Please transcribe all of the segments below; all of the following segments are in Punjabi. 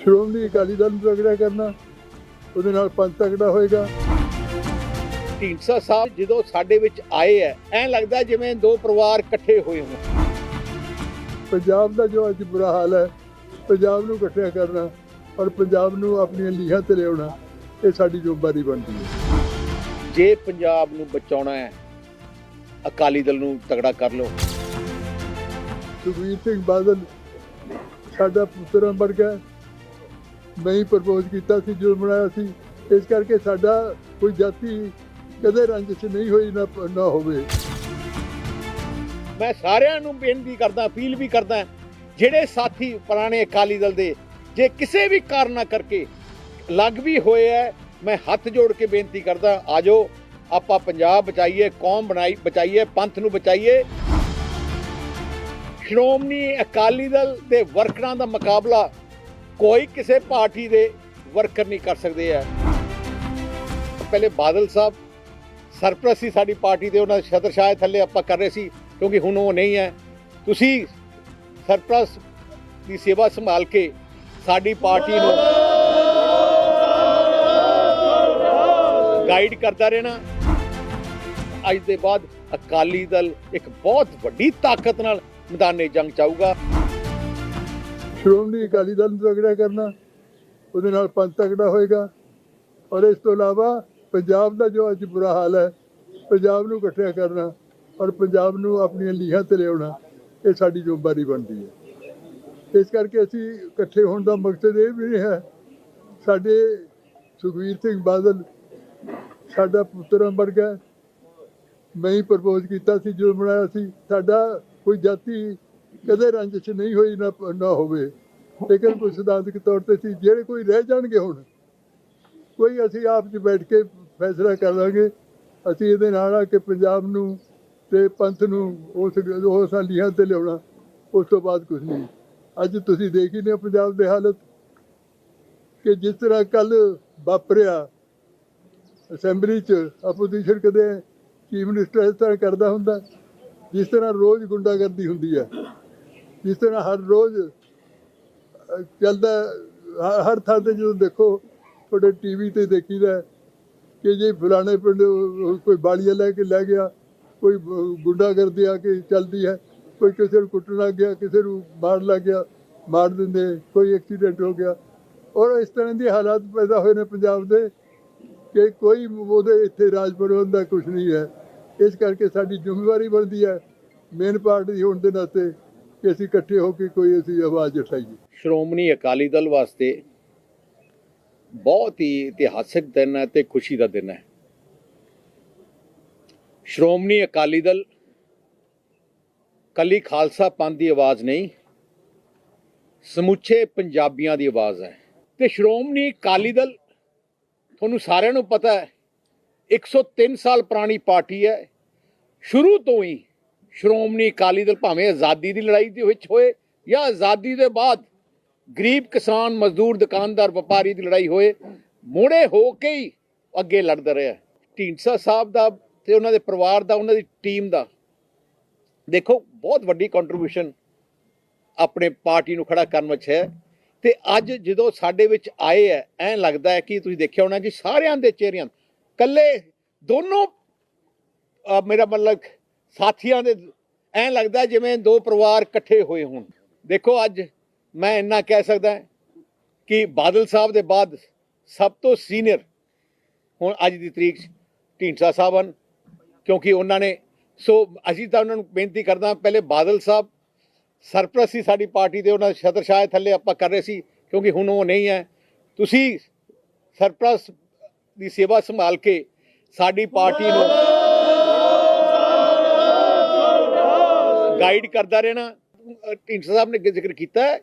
ਸ਼੍ਰੋਮਣੀ ਅਕਾਲੀ ਦਲ ਨੂੰ ਤਗੜਾ ਕਰਨਾ ਉਹਦੇ ਨਾਲ ਪੰਥ ਤਗੜਾ ਹੋਏਗਾ। ਢੀਂਡਸਾ ਸਾਹਿਬ ਜਦੋਂ ਸਾਡੇ ਵਿੱਚ ਆਏ ਐ ਐਂ ਲੱਗਦਾ ਜਿਵੇਂ ਦੋ ਪਰਿਵਾਰ ਇਕੱਠੇ ਹੋਏ ਹੋਣ। ਪੰਜਾਬ ਦਾ ਜੋ ਅੱਜ ਬੁਰਾ ਹਾਲ ਹੈ ਪੰਜਾਬ ਨੂੰ ਇਕੱਠਿਆ ਕਰਨਾ ਔਰ ਪੰਜਾਬ ਨੂੰ ਆਪਣੀਆਂ ਲੀਹਾਂ ਤੇ ਲਿਆਉਣਾ ਇਹ ਸਾਡੀ ਜ਼ਿੰਮੇਵਾਰੀ ਬਣਦੀ ਹੈ ਜੇ ਪੰਜਾਬ ਨੂੰ ਬਚਾਉਣਾ ਹੈ ਅਕਾਲੀ ਦਲ ਨੂੰ ਤਗੜਾ ਕਰ ਲਓ। ਸੁਖਵੀਰ ਸਿੰਘ ਬਾਦਲ ਸਾਡਾ ਪੁੱਤਰ ਬਣ ਗਿਆ ਮੈਂ ਪ੍ਰਪੋਜ਼ ਕੀਤਾ ਸੀ ਜੋ ਬਣਾਇਆ ਸੀ। ਇਸ ਕਰਕੇ ਸਾਡਾ ਕੋਈ ਜਾਤੀ ਕਦੇ ਰੰਜਿਸ਼ ਨਹੀਂ ਹੋਈ ਨਾ ਨਾ ਹੋਵੇ। ਮੈਂ ਸਾਰਿਆਂ ਨੂੰ ਬੇਨਤੀ ਕਰਦਾ, ਅਪੀਲ ਵੀ ਕਰਦਾ, ਜਿਹੜੇ ਸਾਥੀ ਪੁਰਾਣੇ ਅਕਾਲੀ ਦਲ ਦੇ, ਜੇ ਕਿਸੇ ਵੀ ਕਾਰਨਾ ਕਰਕੇ ਲੱਗ ਵੀ ਹੋਏ ਐ, ਮੈਂ ਹੱਥ ਜੋੜ ਕੇ ਬੇਨਤੀ ਕਰਦਾ, ਆਜੋ, ਆਪਾਂ ਪੰਜਾਬ ਬਚਾਈਏ, ਕੌਮ ਬਣਾਈ, ਬਚਾਈਏ, ਪੰਥ ਨੂੰ ਬਚਾਈਏ। ਸ਼੍ਰੋਮਣੀ ਅਕਾਲੀ ਦਲ ਦੇ ਵਰਕਰਾਂ ਦਾ ਮੁਕਾਬਲਾ ਕੋਈ ਕਿਸੇ ਪਾਰਟੀ ਦੇ ਵਰਕਰ ਨਹੀਂ ਕਰ ਸਕਦੇ ਆ। ਪਹਿਲੇ ਬਾਦਲ ਸਾਹਿਬ, ਸਰਪ੍ਰਸਤ ਸੀ ਸਾਡੀ ਪਾਰਟੀ ਦੇ ਉਹਨਾਂ ਦੇ ਛਤਰ ਛਾਇਆ ਥੱਲੇ ਆਪਾਂ ਕਰ ਰਹੇ ਸੀ, ਕਿਉਂਕਿ ਹੁਣ ਉਹ ਨਹੀਂ ਹੈ। ਤੁਸੀਂ ਸਰਪ੍ਰਸਤ ਦੀ ਸੇਵਾ ਸੰਭਾਲ ਕੇ ਸਾਡੀ ਪਾਰਟੀ ਨੂੰ ਗਾਈਡ ਕਰਦਾ ਰਹਿਣਾ। ਅੱਜ ਦੇ ਬਾਅਦ ਅਕਾਲੀ ਦਲ ਇੱਕ ਬਹੁਤ ਵੱਡੀ ਤਾਕਤ ਨਾਲ ਮੈਦਾਨੇ ਜੰਗ ਚਾਊਗਾ। ਸ਼੍ਰੋਮਣੀ ਅਕਾਲੀ ਦਲ ਨੂੰ ਤਗੜਾ ਕਰਨਾ, ਉਹਦੇ ਨਾਲ ਪੰਥ ਤਗੜਾ ਹੋਏਗਾ। ਔਰ ਇਸ ਤੋਂ ਇਲਾਵਾ ਪੰਜਾਬ ਦਾ ਜੋ ਅੱਜ ਬੁਰਾ ਹਾਲ ਹੈ, ਪੰਜਾਬ ਨੂੰ ਇਕੱਠਿਆ ਕਰਨਾ ਔਰ ਪੰਜਾਬ ਨੂੰ ਆਪਣੀਆਂ ਲੀਹਾਂ ਤੇ ਲਿਆਉਣਾ, ਇਹ ਸਾਡੀ ਜ਼ਿੰਮੇਵਾਰੀ ਬਣਦੀ ਹੈ। ਇਸ ਕਰਕੇ ਅਸੀਂ ਇਕੱਠੇ ਹੋਣ ਦਾ ਮਕਸਦ ਇਹ ਵੀ ਨਹੀਂ ਹੈ, ਸਾਡੇ ਸੁਖਵੀਰ ਸਿੰਘ ਬਾਦਲ ਸਾਡਾ ਪੁੱਤਰ ਬਣ ਗਿਆ। ਮੈਂ ਹੀ ਪ੍ਰਪੋਜ਼ ਕੀਤਾ ਸੀ ਜੋ ਬਣਾਇਆ ਸੀ। ਸਾਡਾ ਕੋਈ ਜਾਤੀ ਕਦੇ ਰੰਜਿਸ਼ ਨਹੀਂ ਹੋਈ ਨਾ ਨਾ ਹੋਵੇ। ਲੇਕਿਨ ਕੋਈ ਸਿਧਾਂਤਕ ਤੌਰ ਤੇ ਸੀ, ਜਿਹੜੇ ਕੋਈ ਰਹਿ ਜਾਣਗੇ ਹੁਣ, ਕੋਈ ਅਸੀਂ ਆਪ 'ਚ ਬੈਠ ਕੇ ਫੈਸਲਾ ਕਰ ਲਾਂਗੇ। ਅਸੀਂ ਇਹਦੇ ਨਾਲ ਆ ਕਿ ਪੰਜਾਬ ਨੂੰ ਤੇ ਪੰਥ ਨੂੰ ਉਸ ਉਸ ਲੀਹਾਂ ਤੇ ਲਿਆਉਣਾ, ਉਸ ਤੋਂ ਬਾਅਦ ਕੁਝ ਨਹੀਂ। ਅੱਜ ਤੁਸੀਂ ਦੇਖ ਹੀ ਲਿਆ ਪੰਜਾਬ ਦੇ ਹਾਲਤ, ਕਿ ਜਿਸ ਤਰ੍ਹਾਂ ਕੱਲ ਵਾਪਰਿਆ ਅਸੈਂਬਲੀ 'ਚ, ਆਪੋਜੀਸ਼ਨ ਕਦੇ ਚੀਫ ਮਿਨਿਸਟਰ ਇਸ ਤਰ੍ਹਾਂ ਕਰਦਾ ਹੁੰਦਾ, ਜਿਸ ਤਰ੍ਹਾਂ ਰੋਜ਼ ਗੁੰਡਾਗਰਦੀ ਹੁੰਦੀ ਹੈ। ਜਿਸ ਤਰ੍ਹਾਂ ਹਰ ਰੋਜ਼ ਚੱਲਦਾ, ਹ- ਹਰ ਥਾਂ ਤੇ ਜਦੋਂ ਦੇਖੋ, ਤੁਹਾਡੇ ਟੀਵੀ ਤੇ ਦੇਖੀਦਾ ਹੈ ਕਿ ਜੇ ਫਲਾਣੇ ਪਿੰਡ ਕੋਈ ਬਾਲੀਆ ਲੈ ਕੇ ਲੈ ਗਿਆ, ਕੋਈ ਬ- ਗੁੰਡਾਗਰਦੀ ਆ ਕੇ ਚੱਲਦੀ ਹੈ, ਕੋਈ ਕਿਸੇ ਨੂੰ ਕੁੱਟਣ ਲੱਗ ਗਿਆ, ਕਿਸੇ ਨੂੰ ਮਾਰ ਲੱਗ ਗਿਆ, ਮਾਰ ਦਿੰਦੇ, ਕੋਈ ਐਕਸੀਡੈਂਟ ਹੋ ਗਿਆ। ਔਰ ਇਸ ਤਰ੍ਹਾਂ ਦੇ ਹਾਲਾਤ ਪੈਦਾ ਹੋਏ ਨੇ ਪੰਜਾਬ ਦੇ ਕਿ ਕੋਈ ਉਹਦੇ ਇੱਥੇ ਰਾਜ ਪ੍ਰਬੰਧ ਦਾ ਕੁਝ ਨਹੀਂ ਹੈ। ਇਸ ਕਰਕੇ ਸਾਡੀ ਜ਼ਿੰਮੇਵਾਰੀ ਬਣਦੀ ਹੈ ਮੇਨ ਪਾਰਟੀ ਹੋਣ ਦੇ ਨਾਤੇ ਕਿ ਅਸੀਂ ਇਕੱਠੇ ਹੋ ਕੇ ਕੋਈ ਅਸੀਂ ਆਵਾਜ਼ ਉਠਾਈਏ। ਸ਼੍ਰੋਮਣੀ ਅਕਾਲੀ ਦਲ ਵਾਸਤੇ ਬਹੁਤ ਹੀ ਇਤਿਹਾਸਕ ਦਿਨ ਹੈ ਤੇ ਖੁਸ਼ੀ ਦਾ ਦਿਨ ਹੈ। ਸ਼੍ਰੋਮਣੀ ਅਕਾਲੀ ਦਲ ਕੱਲੀ ਖਾਲਸਾ ਪੰਥ ਦੀ ਆਵਾਜ਼ ਨਹੀਂ, ਸਮੁੱਚੇ ਪੰਜਾਬੀਆਂ ਦੀ ਆਵਾਜ਼ ਹੈ। ਤੇ ਸ਼੍ਰੋਮਣੀ ਅਕਾਲੀ ਦਲ, ਤੁਹਾਨੂੰ ਸਾਰਿਆਂ ਨੂੰ ਪਤਾ ਹੈ 103 ਸਾਲ ਪੁਰਾਣੀ ਪਾਰਟੀ ਹੈ, ਸ਼ੁਰੂ ਤੋਂ ਹੀ ਸ਼੍ਰੋਮਣੀ ਅਕਾਲੀ ਦਲ ਭਾਵੇਂ ਆਜ਼ਾਦੀ ਦੀ ਲੜਾਈ ਦੇ ਵਿੱਚ ਹੋਏ ਜਾਂ ਆਜ਼ਾਦੀ ਦੇ ਬਾਅਦ ਗਰੀਬ ਕਿਸਾਨ ਮਜ਼ਦੂਰ ਦੁਕਾਨਦਾਰ ਵਪਾਰੀ ਦੀ ਲੜਾਈ ਹੋਏ, ਮੋੜੇ ਹੋ ਕੇ ਹੀ ਅੱਗੇ ਲੜਦਾ ਰਿਹਾ। ਢੀਂਡਸਾ ਸਾਹਿਬ ਦਾ ਤੇ ਉਹਨਾਂ ਦੇ ਪਰਿਵਾਰ ਦਾ, ਉਹਨਾਂ ਦੀ ਟੀਮ ਦਾ। ਦੇਖੋ, ਬਹੁਤ ਵੱਡੀ ਕੰਟਰੀਬਿਊਸ਼ਨ ਆਪਣੇ ਪਾਰਟੀ ਨੂੰ ਖੜਾ ਕਰਨ ਵਿੱਚ ਹੈ ਤੇ ਅੱਜ ਜਦੋਂ ਸਾਡੇ ਵਿੱਚ ਆਏ ਐ ਐਂ ਲੱਗਦਾ ਹੈ ਕਿ ਤੁਸੀਂ ਦੇਖਿਆ ਹੋਣਾ ਕਿ ਸਾਰਿਆਂ ਦੇ ਚਿਹਰਿਆਂ ਕੱਲੇ ਦੋਨੋਂ ਮੇਰਾ ਮਤਲਬ ਸਾਥੀਆਂ ਦੇ ਐਂ ਲੱਗਦਾ ਜਿਵੇਂ ਦੋ ਪਰਿਵਾਰ ਇਕੱਠੇ ਹੋਏ ਹੋਣ। ਦੇਖੋ ਅੱਜ ਮੈਂ ਇੰਨਾ ਕਹਿ ਸਕਦਾ ਕਿ ਬਾਦਲ ਸਾਹਿਬ ਦੇ ਬਾਅਦ ਸਭ ਤੋਂ ਸੀਨੀਅਰ ਹੁਣ ਅੱਜ ਦੀ ਤਰੀਕ 'ਚ ਢੀਂਡਸਾ ਸਾਹਿਬ ਹਨ, ਕਿਉਂਕਿ ਉਹਨਾਂ ਨੇ, ਸੋ ਅਸੀਂ ਤਾਂ ਉਹਨਾਂ ਨੂੰ ਬੇਨਤੀ ਕਰਦਾ ਪਹਿਲੇ ਬਾਦਲ ਸਾਹਿਬ ਸਰਪ੍ਰਸਤ ਸੀ ਸਾਡੀ ਪਾਰਟੀ ਦੇ ਉਹਨਾਂ ਦੇ ਛਤਰ ਛਾਇਆ ਥੱਲੇ ਆਪਾਂ ਕਰ ਰਹੇ ਸੀ, ਕਿਉਂਕਿ ਹੁਣ ਉਹ ਨਹੀਂ ਹੈ। ਤੁਸੀਂ ਸਰਪ੍ਰਸਤ ਦੀ ਸੇਵਾ ਸੰਭਾਲ ਕੇ ਸਾਡੀ ਪਾਰਟੀ ਨੂੰ ਗਾਈਡ ਕਰਦਾ ਰਹਿਣਾ ਢੀਂਡਸਾ ਸਾਹਿਬ ਨੇ ਜ਼ਿਕਰ ਕੀਤਾ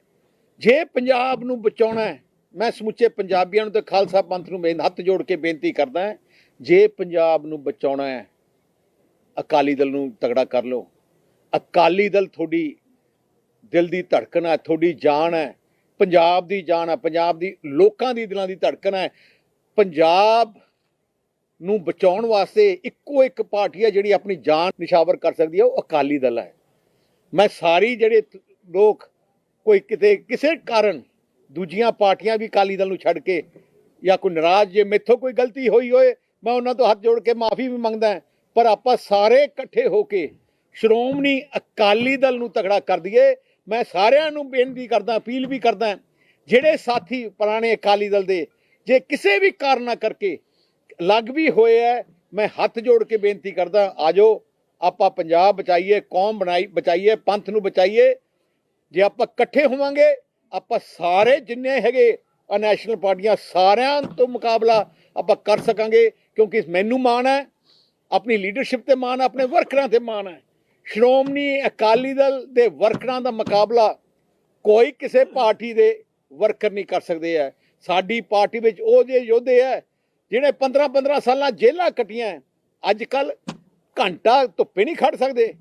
ਜੇ ਪੰਜਾਬ ਨੂੰ ਬਚਾਉਣਾ ਹੈ, ਮੈਂ ਸਮੁੱਚੇ ਪੰਜਾਬੀਆਂ ਨੂੰ ਤੇ ਖਾਲਸਾ ਪੰਥ ਨੂੰ ਬੇਨ, ਹੱਥ ਜੋੜ ਕੇ ਬੇਨਤੀ ਕਰਦਾ ਹਾਂ, ਜੇ ਪੰਜਾਬ ਨੂੰ ਬਚਾਉਣਾ ਹੈ, ਅਕਾਲੀ ਦਲ ਨੂੰ ਤਗੜਾ ਕਰ ਲਓ। ਅਕਾਲੀ ਦਲ ਤੁਹਾਡੀ ਦਿਲ ਦੀ ਧੜਕਣ ਹੈ, ਤੁਹਾਡੀ ਜਾਨ ਹੈ, ਪੰਜਾਬ ਦੀ ਜਾਨ ਹੈ, ਪੰਜਾਬ ਦੀ, ਲੋਕਾਂ ਦੀ ਦਿਲਾਂ ਦੀ ਧੜਕਣ ਹੈ। ਪੰਜਾਬ ਨੂੰ ਬਚਾਉਣ ਵਾਸਤੇ ਇੱਕੋ ਇੱਕ ਪਾਰਟੀ ਹੈ ਜਿਹੜੀ ਆਪਣੀ ਜਾਨ ਨਿਸ਼ਾਵਰ ਕਰ ਸਕਦੀ ਹੈ, ਉਹ ਅਕਾਲੀ ਦਲ ਹੈ। ਮੈਂ ਸਾਰੀ ਜਿਹੜੇ ਲੋਕ ਕੋਈ ਕਿਤੇ, ਕਿਸੇ ਕਾਰਨ ਦੂਜੀਆਂ ਪਾਰਟੀਆਂ ਵੀ ਅਕਾਲੀ ਦਲ ਨੂੰ ਛੱਡ ਕੇ ਜਾਂ ਕੋਈ ਨਾਰਾਜ਼ ਜੇ ਮੇਥੋਂ ਕੋਈ ਗਲਤੀ ਹੋਈ ਹੋਏ, ਮੈਂ ਉਹਨਾਂ ਤੋਂ ਹੱਥ ਜੋੜ ਕੇ ਮਾਫੀ ਵੀ ਮੰਗਦਾ ਪਰ ਆਪਾਂ ਸਾਰੇ ਇਕੱਠੇ ਹੋ ਕੇ ਸ਼੍ਰੋਮਣੀ ਅਕਾਲੀ ਦਲ ਨੂੰ ਤਗੜਾ ਕਰ ਦਈਏ। ਮੈਂ ਸਾਰਿਆਂ ਨੂੰ ਬੇਨਤੀ ਕਰਦਾ, ਅਪੀਲ ਵੀ ਕਰਦਾ ਜਿਹੜੇ ਸਾਥੀ ਪੁਰਾਣੇ ਅਕਾਲੀ ਦਲ ਦੇ, ਜੇ ਕਿਸੇ ਵੀ ਕਾਰਨਾ ਕਰਕੇ ਲੱਗ ਵੀ ਹੋਏ ਹੈ, ਮੈਂ ਹੱਥ ਜੋੜ ਕੇ ਬੇਨਤੀ ਕਰਦਾ ਆਜੋ ਆਪਾਂ ਪੰਜਾਬ ਬਚਾਈਏ, ਕੌਮ ਬਣਾਈ, ਬਚਾਈਏ, ਪੰਥ ਨੂੰ ਬਚਾਈਏ, ਜੇ ਆਪਾਂ ਇਕੱਠੇ ਹੋਵਾਂਗੇ, ਆਪਾਂ ਸਾਰੇ ਜਿੰਨੇ ਹੈਗੇ ਆ ਨੈਸ਼ਨਲ ਪਾਰਟੀਆਂ, ਸਾਰਿਆਂ ਤੋਂ ਮੁਕਾਬਲਾ ਆਪਾਂ ਕਰ ਸਕਾਂਗੇ, ਕਿਉਂਕਿ ਮੈਨੂੰ ਮਾਣ ਹੈ, ਆਪਣੀ ਲੀਡਰਸ਼ਿਪ ਤੇ ਮਾਣ ਹੈ, ਆਪਣੇ ਵਰਕਰਾਂ ਤੇ ਮਾਣ ਹੈ। ਸ਼੍ਰੋਮਣੀ ਅਕਾਲੀ ਦਲ ਦੇ ਵਰਕਰਾਂ ਦਾ ਮੁਕਾਬਲਾ ਕੋਈ ਕਿਸੇ ਪਾਰਟੀ ਦੇ ਵਰਕਰ ਨਹੀਂ ਕਰ ਸਕਦੇ ਹੈ। ਸਾਡੀ ਪਾਰਟੀ ਵਿੱਚ ਉਹ ਜਿਹੇ ਯੋਧੇ ਹੈ ਜਿਹੜੇ 15 15 ਸਾਲਾਂ ਜੇਲ੍ਹਾਂ ਕੱਟੀਆਂ ਅੱਜ ਕੱਲ ਘੰਟਾ ਧੁੱਪੇ ਨਹੀਂ ਖੜ ਸਕਦੇ।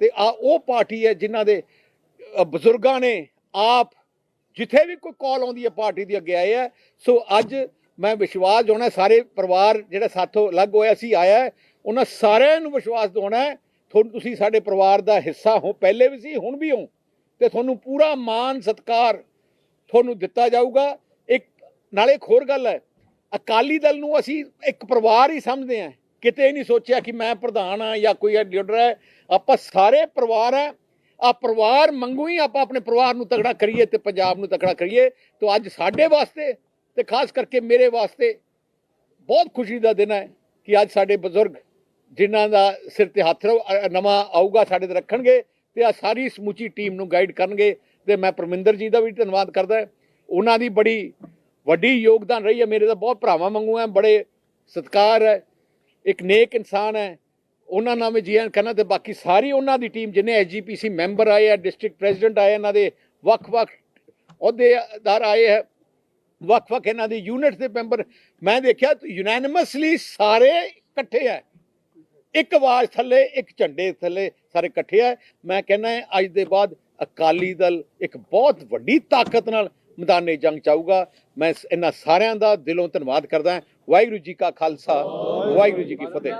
ਤੇ ਆ ਉਹ ਪਾਰਟੀ ਹੈ ਜਿਨ੍ਹਾਂ ਦੇ ਬਜ਼ੁਰਗਾਂ ਨੇ ਆਪ ਜਿੱਥੇ ਵੀ ਕੋਈ ਕਾਲ ਆਉਂਦੀ ਹੈ ਪਾਰਟੀ ਦੀ ਅੱਗੇ ਆਏ ਹੈ ਸੋ ਅੱਜ ਮੈਂ ਵਿਸ਼ਵਾਸ ਦਿਵਾਉਣਾ, ਸਾਰੇ ਪਰਿਵਾਰ ਜਿਹੜਾ ਸਾਥੋਂ ਅਲੱਗ ਹੋਇਆ ਸੀ ਆਇਆ ਉਹਨਾਂ ਸਾਰਿਆਂ ਨੂੰ ਵਿਸ਼ਵਾਸ ਦਿਵਾਉਣਾ ਤੁਹਾਨੂੰ ਤੁਸੀਂ ਸਾਡੇ ਪਰਿਵਾਰ ਦਾ ਹਿੱਸਾ ਹੋ, ਪਹਿਲੇ ਵੀ ਸੀ, ਹੁਣ ਵੀ ਹੋ। ਤੇ ਤੁਹਾਨੂੰ ਪੂਰਾ ਮਾਣ, ਸਤਿਕਾਰ ਤੁਹਾਨੂੰ ਦਿੱਤਾ ਜਾਊਗਾ। ਇੱਕ, ਨਾਲੇ ਇੱਕ ਹੋਰ ਗੱਲ ਹੈ, ਅਕਾਲੀ ਦਲ ਨੂੰ ਅਸੀਂ ਇੱਕ ਪਰਿਵਾਰ ਹੀ ਸਮਝਦੇ ਹਾਂ। ਕਿਤੇ ਨਹੀਂ ਸੋਚਿਆ ਕਿ ਮੈਂ ਪ੍ਰਧਾਨ ਆ ਜਾਂ ਕੋਈ ਲੀਡਰ ਹੈ। ਆਪਾਂ ਸਾਰੇ ਪਰਿਵਾਰ ਹੈ। ਆ ਪਰਿਵਾਰ ਮੰਗੂ ਹੀ ਆਪਾਂ ਆਪਣੇ ਪਰਿਵਾਰ ਨੂੰ ਤਗੜਾ ਕਰੀਏ ਤੇ ਪੰਜਾਬ ਨੂੰ ਤਗੜਾ ਕਰੀਏ। ਤਾਂ ਅੱਜ ਸਾਡੇ ਵਾਸਤੇ ਤੇ ਖਾਸ ਕਰਕੇ ਮੇਰੇ ਵਾਸਤੇ ਬਹੁਤ ਖੁਸ਼ੀ ਦਾ ਦਿਨ ਹੈ ਕਿ ਅੱਜ ਸਾਡੇ ਬਜ਼ੁਰਗ ਜਿਨ੍ਹਾਂ ਦਾ ਸਿਰ ਤੇ ਹੱਥ ਰ- ਨਵਾਂ ਆਊਗਾ, ਸਾਡੇ ਤੇ ਰੱਖਣਗੇ ਤੇ ਆ ਸਾਰੀ ਸਮੁੱਚੀ ਟੀਮ ਨੂੰ ਗਾਈਡ ਕਰਨਗੇ ਤੇ ਮੈਂ ਪਰਮਿੰਦਰ ਜੀ ਦਾ ਵੀ ਧੰਨਵਾਦ ਕਰਦਾ ਉਹਨਾਂ ਦੀ ਬੜੀ ਵੱਡੀ ਯੋਗਦਾਨ ਰਹੀ ਹੈ। ਮੇਰੇ ਦਾ ਬਹੁਤ ਭਰਾਵਾਂ ਵਾਂਗੂ ਹੈ, ਬੜੇ ਸਤਿਕਾਰ ਹੈ। ਇੱਕ ਨੇਕ ਇਨਸਾਨ ਹੈ, ਉਹਨਾਂ ਨਾਲ ਮੈਂ ਜੀਐਨ ਕਰਨਾ ਤੇ ਬਾਕੀ ਸਾਰੀ ਉਹਨਾਂ ਦੀ ਟੀਮ ਜਿਨੇ ਐਸਜੀਪੀਸੀ ਮੈਂਬਰ ਆਏ ਆ ਡਿਸਟ੍ਰਿਕਟ ਪ੍ਰੈਜ਼ੀਡੈਂਟ ਆਏ ਇਹਨਾਂ ਦੇ ਵੱਖ-ਵੱਖ ਅਹੁਦੇਦਾਰ ਆਏ ਹੈ ਵੱਖ-ਵੱਖ ਇਹਨਾਂ ਦੇ ਯੂਨਿਟ ਦੇ ਮੈਂਬਰ ਮੈਂ ਦੇਖਿਆ ਯੂਨੈਨਿਮਸਲੀ ਸਾਰੇ ਇਕੱਠੇ ਹੈ ਇੱਕ ਆਵਾਜ਼ ਥੱਲੇ, ਇੱਕ ਝੰਡੇ ਥੱਲੇ ਸਾਰੇ ਇਕੱਠੇ ਆ। ਮੈਂ ਕਹਿੰਦਾ ਅੱਜ ਦੇ ਬਾਅਦ ਅਕਾਲੀ ਦਲ ਇੱਕ ਬਹੁਤ ਵੱਡੀ ਤਾਕਤ ਨਾਲ ਮੈਦਾਨੇ ਜੰਗ ਚਾਹੂਗਾ ਮੈਂ ਇਹਨਾਂ ਸਾਰਿਆਂ ਦਾ ਦਿਲੋਂ ਧੰਨਵਾਦ ਕਰਦਾ ਵਾਹਿਗੁਰੂ ਜੀ ਕਾ ਖਾਲਸਾ, ਵਾਹਿਗੁਰੂ ਜੀ ਕੀ ਫਤਿਹ।